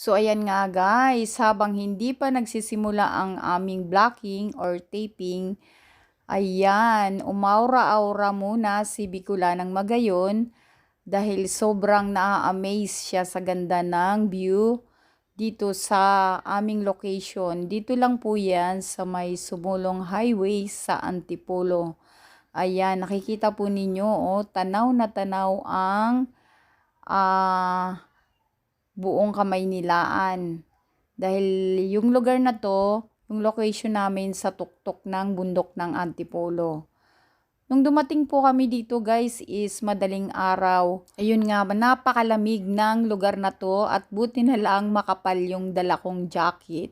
So ayan nga guys, habang hindi pa nagsisimula ang aming blocking or taping, ayan, umaura-aura muna si Bicula ng Magayon dahil sobrang na-amaze siya sa ganda ng view dito sa aming location. Dito lang po yan sa may Sumulong Highway sa Antipolo. Ayan, nakikita po ninyo, oh, tanaw na tanaw ang ah buong kamay nilaan. Dahil yung lugar na to, yung location namin sa tuktok ng bundok ng Antipolo. Nung dumating po kami dito guys is madaling araw. Ayun nga, napakalamig ng lugar na to at buti na lang makapal yung dala kong jacket.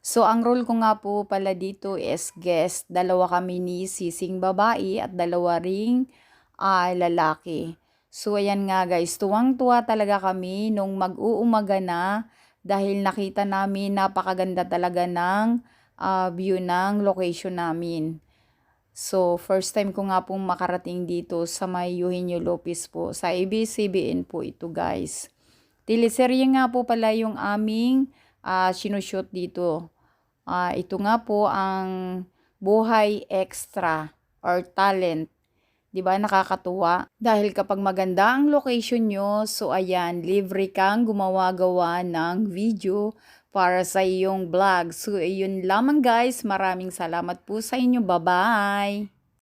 So, ang role ko nga po pala dito is guest. Dalawa kami ni sising babae at dalawa ring ah, lalaki. So, ayan nga guys, tuwang-tuwa talaga kami nung mag-uumaga na dahil nakita namin napakaganda talaga ng ah, view ng location namin. So, first time ko nga pong makarating dito sa may Eugenio Lopez po. Sa ABCBN po ito guys. Teleserye nga po pala yung aming uh, sinushoot dito. Ah, ito nga po ang buhay extra or talent. 'Di ba nakakatuwa? Dahil kapag maganda ang location nyo, so ayan, libre kang gumawa-gawa ng video para sa iyong vlog. So, ayun lamang guys. Maraming salamat po sa inyo. Bye-bye!